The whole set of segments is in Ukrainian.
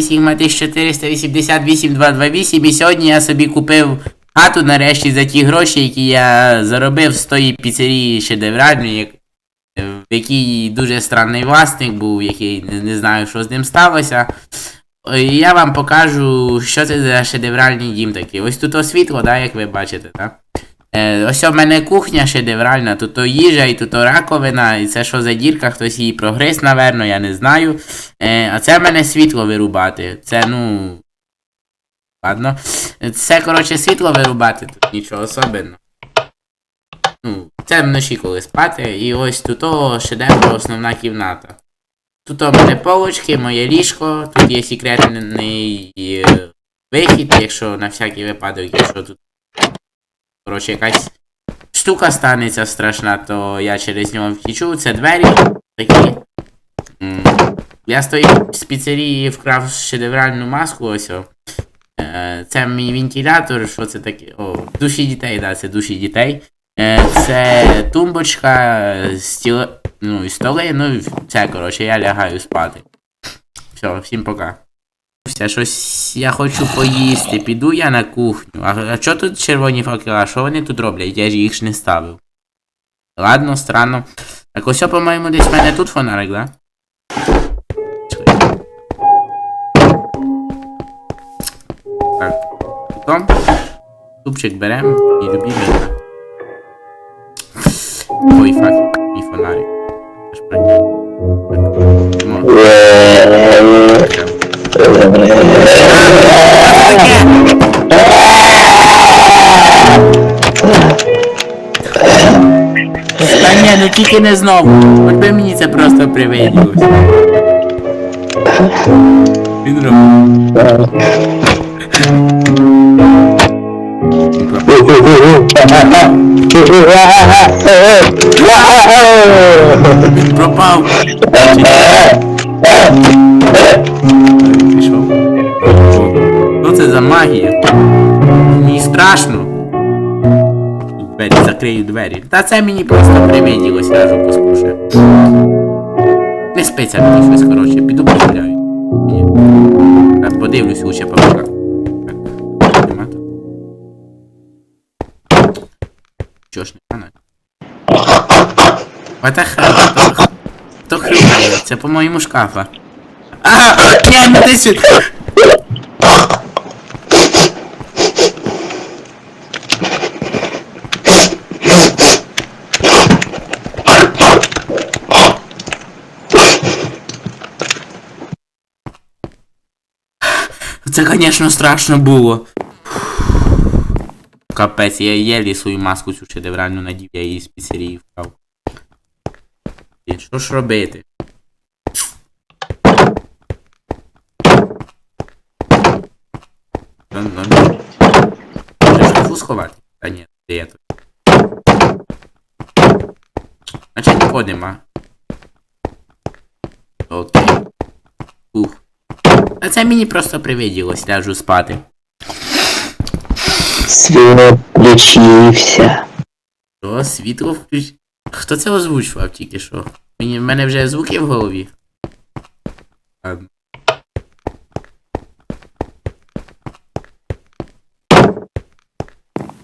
Sigma 1488 228 і сьогодні я собі купив хату нарешті за ті гроші, які я заробив з тої піцерії шедевральної, в якій дуже странний власник був, який не, знаю, що з ним сталося. Я вам покажу, що це за шедевральний дім такий. Ось тут освітло, да, як ви бачите, так? Е, ось у мене кухня шедевральна, тут то їжа і тут раковина, і це що за дірка, хтось її прогриз, наверно, я не знаю. Е, а це в мене світло вирубати. Це, ну. Ладно. Це, коротше, світло вирубати, тут нічого особенного. Ну, це вночі коли спати, і ось тут шедевр основна кімната. Тут у мене полочки, моє ліжко, тут є секретний е, вихід, якщо на всякий випадок, якщо тут. Коротше, якась штука станеться страшна, то я через нього втічу. Це двері такі. Я з тої з піцерії вкрав шедевральну маску, ось. О. Е, Це мій вентилятор, що це таке? О, душі дітей, да, це душі дітей. Е, Це тумбочка, стіл, ну і столи, ну і все, коротше, я лягаю спати. Все, всім пока. Щось я хочу поїсти, піду я на кухню. А, а чого тут червоні факела? Що вони тут роблять? Я ж їх ж не ставив. Ладно, странно. Так ось, по-моєму, десь в мене тут фонарик, да? Так. Потом тупчик берем і да. Ой, фак, мій фонарик. Аж Та ні, ну тільки не знову. Хоч би мені це просто привиділось. Він робить. Він пропав. Закрию двері. Та це мені просто привиділось, разом послушаю. Не спиться мені щось, коротше, піду погуляю. Так, подивлюсь лучше пока. Чого ж не канать? What the hell? Хто- хрюкає? Це по-моєму шкафа. А, ні, ну ти сюди. Це, звісно, страшно було. Капець, я єлі свою маску цю шедевральну надів, я її з піцерії вкрав. Що ж робити? Може шкафу сховати? Та ні, де я тут? Нікого нема. Окей. Ух. А це мені просто привиділось, ляжу спати. Світ включився. Що, світло включ... Хто це озвучував тільки що? Мені, в мене вже звуки в голові. Ладно.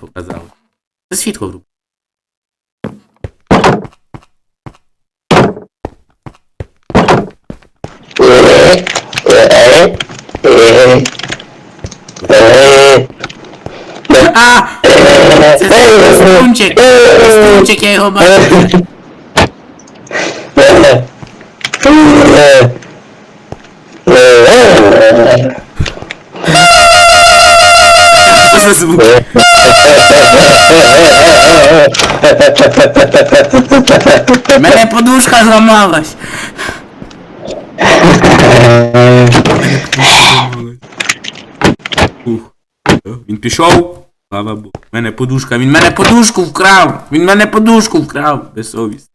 Показав. Це світло вруб. А! Це це струнчик! Струнчик, я його бачу. Що за звук? У мене подушка зламалась. Ух. Він пішов. Слава Богу. У мене подушка. Він мене подушку вкрав. Він мене подушку вкрав. Безсовість.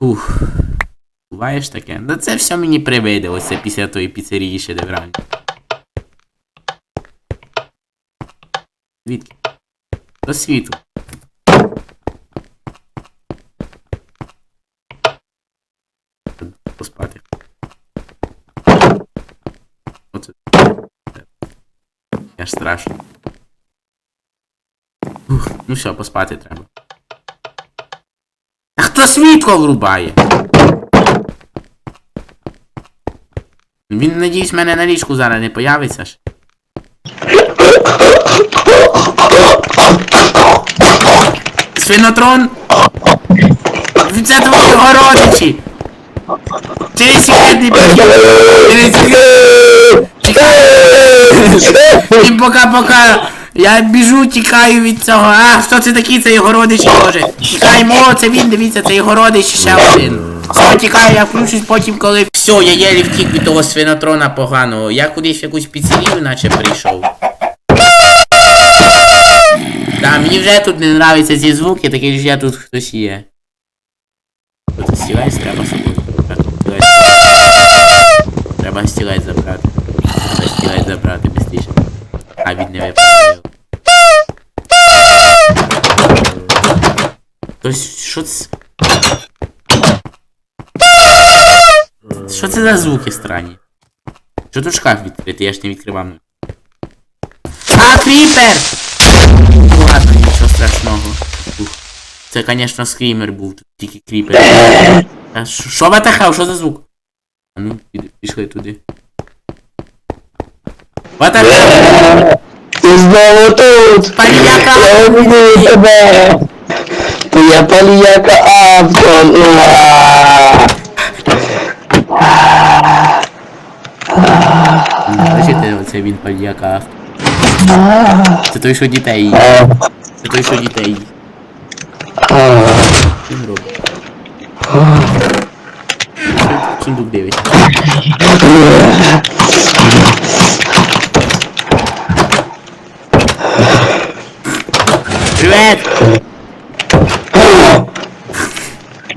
Ух. Буває ж таке. Да це все мені привиділося після тої піцерії шедевральної. Звідки? До світу. поспати. Оце. Я ж страшно. Ух, ну все, поспати треба. А хто світло врубає? Він, надіюсь, в мене на ліжку зараз не появиться ж. Свинотрон? Це твої городичі! Ти сьогодні Всім пока-пока! Я біжу, тікаю від цього. А, хто це такий, це його родич може. Тікаємо, це він, дивіться, це його родич ще один. Все, тікаю, я включусь потім, коли. Все, я єлі втік від того свинотрона поганого. Я кудись якусь піцерію наче прийшов. Да, мені вже тут не нравляться ці звуки, такі ж я тут хтось є. От стілець треба собою. Треба стілець забрати. Треба стілець забрати быстріше. А він не випадає. Тось, що це? Що це за звуки странні? Що тут шкаф відкритий? Я ж не відкривав. А, кріпер! Ну ладно, нічого страшного. Ух. Це, конечно, скрімер був, тут тільки кріпер. А що ватахав? Що за звук? А ну, пішли туди. Ватахав! Ти знову тут! Паліяка! Я люблю тебе! Твоя паліяка авто! Бачите, оце він паліяка. Це той, що дітей. Це той, що дітей. Він робить? Сундук дивиться.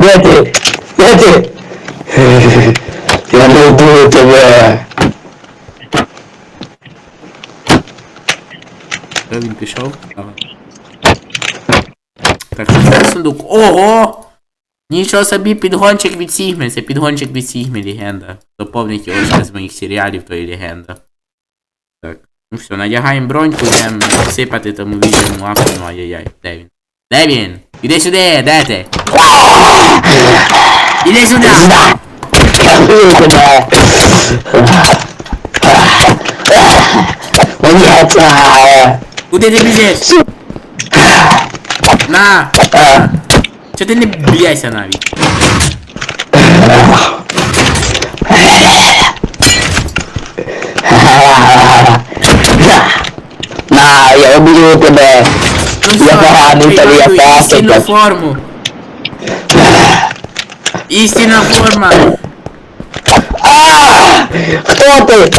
Де ти? Де? Я люблю тебе! Що він пішов? Ага. Так, що це за сундук? Ого! Нічого собі підгончик від Сігми, це підгончик від Сігми, легенда. Доповнить його ще з моїх серіалів, то і легенда. Так. Ну все, надягаємо броньку, йдемо сипати тому відьому лапу, ну ай-яй-яй. Де він? Де він? Іди сюди, де ти? Іди сюди! Куди ти біжиш? На! Чо ти не б'єшся навіть? На, я люблю тебе! Ну Я поганий, все, тобі я приготуй просто істинну так. форму. Істинна форма. А! Хто ти?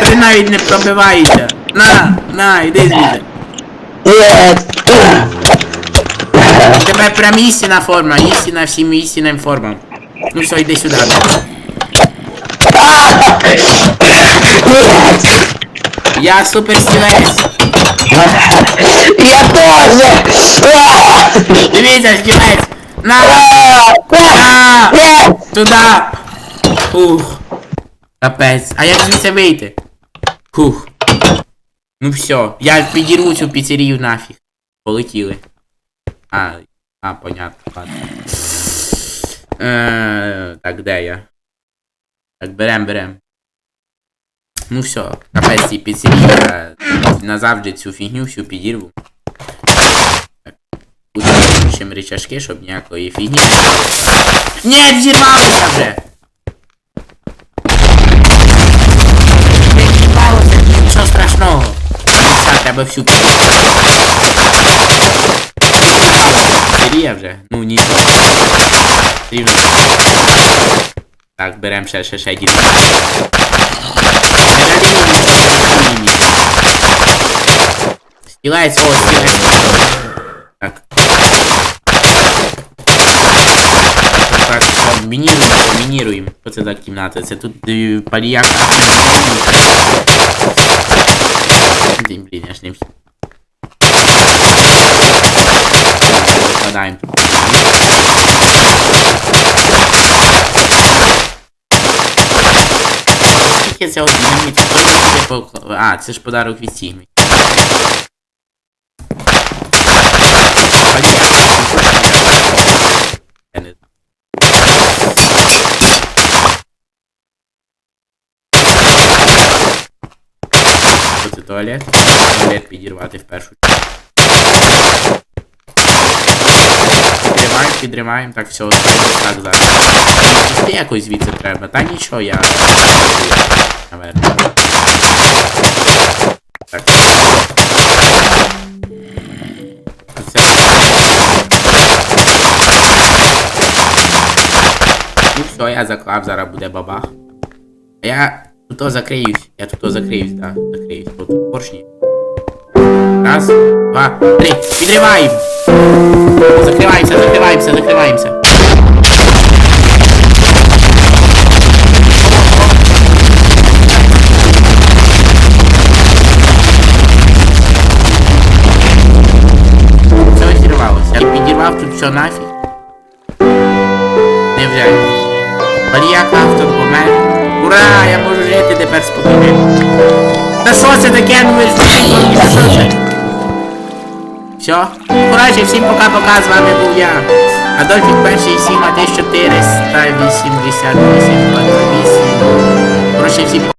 Ти навіть не пробивається. На, на, іди звідси. Нет! Тебе прям істинна форма, істинна всім істинним формам. Ну все, йди сюди. Нет! Я супер стілець. Я тоже! Дивіться, стілець. На, А! на, Нет! туди. Фух. Капець. А як звідси вийти? Фух. Ну все, я підірву цю піцерію нафіг. Полетіли. А, а, понятно, ладно. Е, так, де я? Так, берем, берем. Ну все, капець цій піцерії, назавжди цю фігню всю підірву. Так. Речашки, щоб ніякої фігні. Ні, взірвалося вже! Не взірвалося, нічого страшного. Все, треба всю Піцерія вже? Ну ні. Рівно. Так, берем ще, ще, ще дід. Стілець, о, стілець. Так. Так, комбініруємо, комбініруємо. Що це за кімната? Тут е, паріяк. Блін, блін, я ж не А, це ж подарок від Сігми. Туалет? Туалет підірвати в першу чергу. Підриваємо, підриваємо, так все, так зараз. Ти якось звідси треба, та нічого, я. Наверно. Так. Оце. Ну все, я заклав, зараз буде бабах. Я тут закриюсь, я тут закриюсь, да, закриюсь. Тут поршні. Раз, два, три. Підриваємо! Закриваємося, закриваємося, закриваємося. Все відірвалося. Я підірвав тут все нафіг. Не вже. Валіяк автор помер. Ура! Я можу жити тепер спокійно. Та що це таке? Ну ви ж та що це? Все. Коротше, всім пока-пока, з вами був я. Адольфік перший 7 1488 28. Коротше, всім пока.